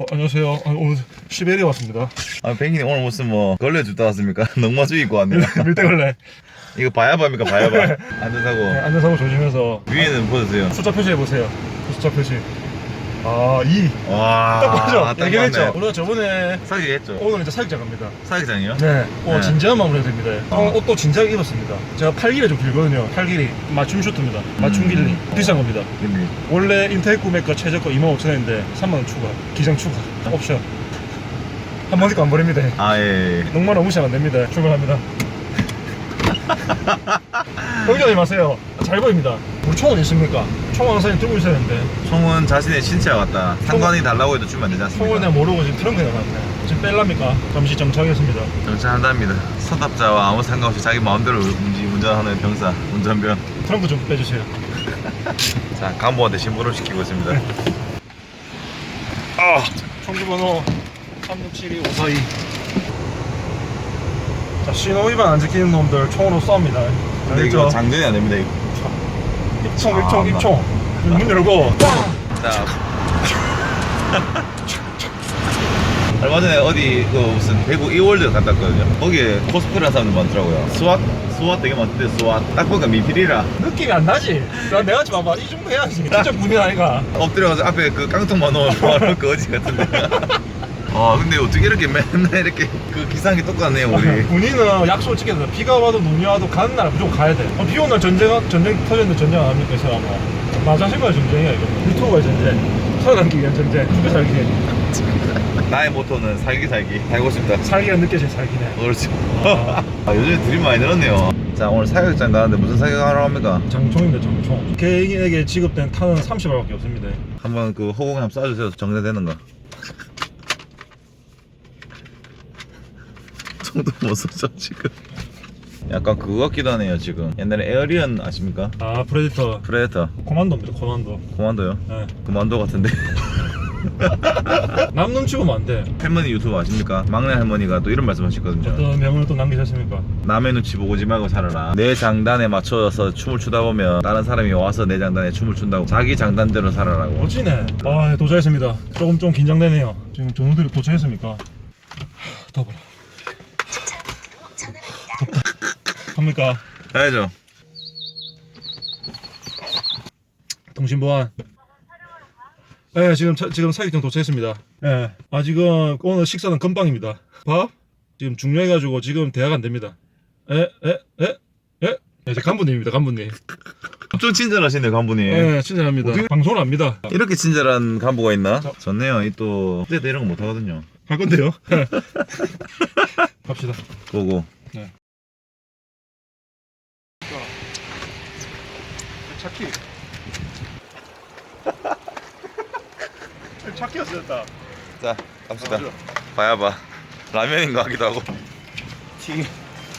어, 안녕하세요. 아, 오늘 시베리아 왔습니다. 아, 백인이 오늘 무슨 뭐 걸레 줬다 왔습니까? 넉마주 입고 왔네요. 밀대걸레. 이거 바야바입니까 바야바? 네, 안전사고 안전사고 조심해서 위에는 보세요. 숫자 표시해 보세요. 숫자 표시. 아, 2. 와, 딱 보죠. 딱 얘기했죠. 맞네. 우리가 저번에 사기 했죠. 오늘 이제 사육장 갑니다. 사기장이요? 네. 어, 네. 진지한 마음으로 해야 됩니다. 오늘 옷도 진지하게 입었습니다. 제가 팔 길이 좀 길거든요. 팔 길이. 맞춤 슈트입니다. 맞춤 음. 길이. 비싼 겁니다. 근데 원래 인터넷 구매가 최저가 25,000원인데 3만원 추가. 기장 추가. 옵션. 한 번씩 안 버립니다. 아 예. 예. 농만 너무 시면 안 됩니다. 출발합니다. 걱정하지 마세요. 잘 보입니다. 우리 총은 있습니까? 총 항상 들고 있어야 되는데 총은 자신의 신체와 같다. 상관이 달라고 해도 주면 안 되지 않습니까? 총을 내가 모르고 지금 트렁크에 넣어놨네. 지금 뺄랍니까? 잠시 정차하겠습니다. 정차한답니다. 서답자와 아무 상관없이 자기 마음대로 운지 운전하는 병사, 운전병. 트렁크 좀 빼주세요. 자, 간부한테 신고를 시키고 있습니다. 아, 총기번호 3672-542. 자, 신호 위반 안 지키는 놈들 총으로 쏩니다. 근데 이거 장전이 안 됩니다. 이거. 입총, 입총, 입총. 문 열고 자. 얼마 전에 어디 그 무슨 대구 이월드 갔다 왔거든요. 거기에 코스프레 하는 사람들 많더라고요. 스왓? 스왓 되게 많던데 스왓. 딱 보니까 미필이라 느낌이 안 나지? 나 내가 지금 봐봐. 이 정도 해야지. 진짜 군인 아이가. 엎드려가서 앞에 그 깡통만 바로 그 어지 같은데. 아 근데 어떻게 이렇게 맨날 이렇게 그 기상이 똑같네요 우리. 군인은 약속을 지켜야 돼. 비가 와도 눈이 와도 가는 날 무조건 가야 돼. 어, 비 오는 날 전쟁, 전쟁 터졌는데 전쟁 안 합니까, 이 사람은? 맞아신거야 전쟁이야, 이거. 유튜브가 전쟁. 살아남기 위한 전쟁. 죽여 살기. 나의 모토는 살기 살기 살고 싶다. 살기가 느껴져, 살기네. 그렇지. 아. 아, 요즘에 드림 많이 늘었네요. 자 오늘 사격장 가는데 무슨 사격하러 합니까? 장총입니다, 장총. 개인에게 지급된 탄은 30발밖에 없습니다. 한번 그 허공 한번 쏴주세요. 정리되는 가? 총도 못 쏘죠 지금. 약간 그거 같기도 하네요 지금. 옛날에 에어리언 아십니까? 아, 프레디터. 프레데터. 코만도입니다, 코만도. 코만도요? 네. 코만도 같은데. 남 눈치고면 안 돼. 할머니 유튜브 아십니까? 막내 할머니가 또 이런 말씀 하셨거든요. 어떤 명언을 또 남기셨습니까? 남의 눈치 보고 오지 말고 살아라. 내 장단에 맞춰서 춤을 추다 보면 다른 사람이 와서 내 장단에 춤을 춘다고. 자기 장단대로 살아라고. 멋지네. 아, 도착했습니다. 조금 좀 긴장되네요. 지금 전우들이 도착했습니까? 하, 더워라. 갑니까? 가야죠. 통신보안. 네, 지금 차- 지금 사격장 도착했습니다. 네, 아 지금 오늘 식사는 건빵입니다. 밥 지금 중요해가지고 지금 대화가 안 됩니다. 에, 에, 에, 에. 네, 제 간부님입니다, 간부님. 엄청 친절하시네 간부님. 네, 친절합니다. 어떻게- 방송을 합니다. 이렇게 친절한 간부가 있나? 자. 좋네요. 이또 그때도 이런 거 못하거든요. 할 건데요. 갑시다. 보고. 찾기. 찾기였었다. 자 갑시다. 봐야봐. 라면인 것 같기도 하고. 튀김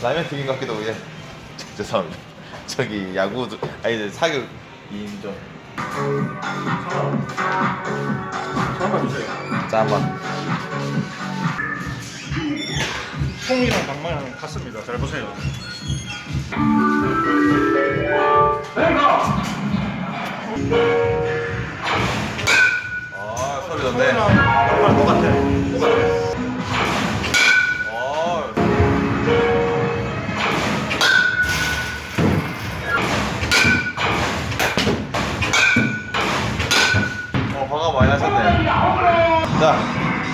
라면 튀김 것 같기도 하고. 예. 죄송합니다. 저기 야구 아니 이제 사격 2인조. 잠깐만 주세요. 자 한번. 총이랑 방망이랑 같습니다. 잘 보세요.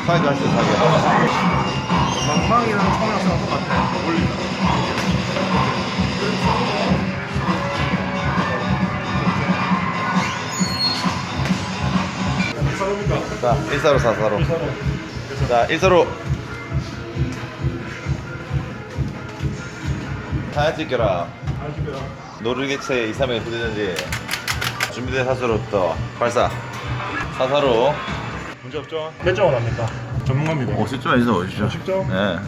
가시죠, 사기. 방망이랑 총이랑 쓰는 똑같아. 올린다. 사입니까 자, 1사로 4사로. 자, 1사로. 사야 찍겨라. 노르게체 2, 3의 후대전지. 준비된 사수로부터 발사. 4사로. 문제 없죠? 몇 점을 합니까? 전문가입니다. 50점 해주세요, 50점. 50점? 네.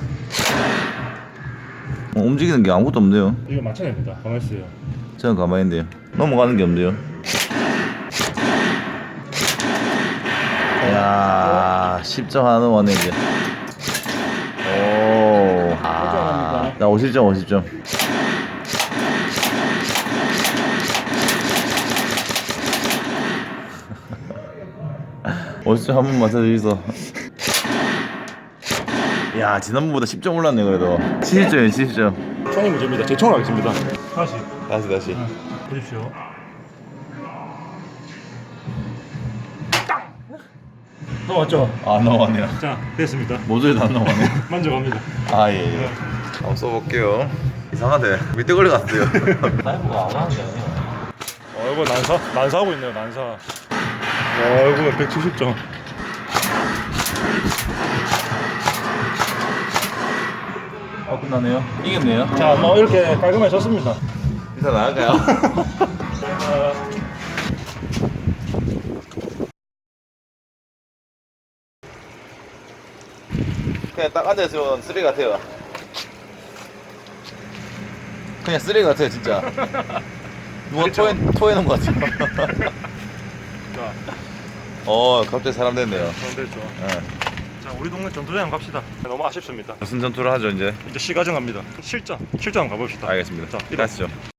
어, 움직이는 게 아무것도 없네요. 이거 맞춰냅니다. 가만히 있어요. 저는 가만히 있는데요. 넘어가는 게 없네요. 야 10점 하나 넘어왔네, 이제. 오. 아, 나 50점, 50점. 어디서 한 번만 맞춰주이소 야 지난번보다 10점 올랐네 그래도 70점이에요 70점 총이 문제입니다. 제 총을 하겠습니다. 다시 다시 다시 보십시오. 넘어왔죠? 아 넘어가네요 자, 됐습니다. 모조리도 안 넘어가네 만족합니다. 아예 예. 한번 써볼게요 이상하대 밑에 걸려갔어요 어, 이거 난사, 난사하고 있네요, 난사. 어, 이거 170점. 어 끝나네요 이겼네요 자, 뭐 이렇게 깔끔해졌습니다. 인사 나갈까요? 어, 그냥 딱 앉아있으면 쓰레기 같아요 그냥 쓰레기 같아요 진짜 누가. 토해, 토해놓은 것 같아요 자, 어 갑자기 사람 됐네요 됐죠. 예. 자, 우리 동네 전투장 갑시다. 너무 아쉽습니다. 무슨 전투를 하죠 이제 이제 시가정 갑니다. 실전, 실전 가봅시다. 알겠습니다 자. 가시죠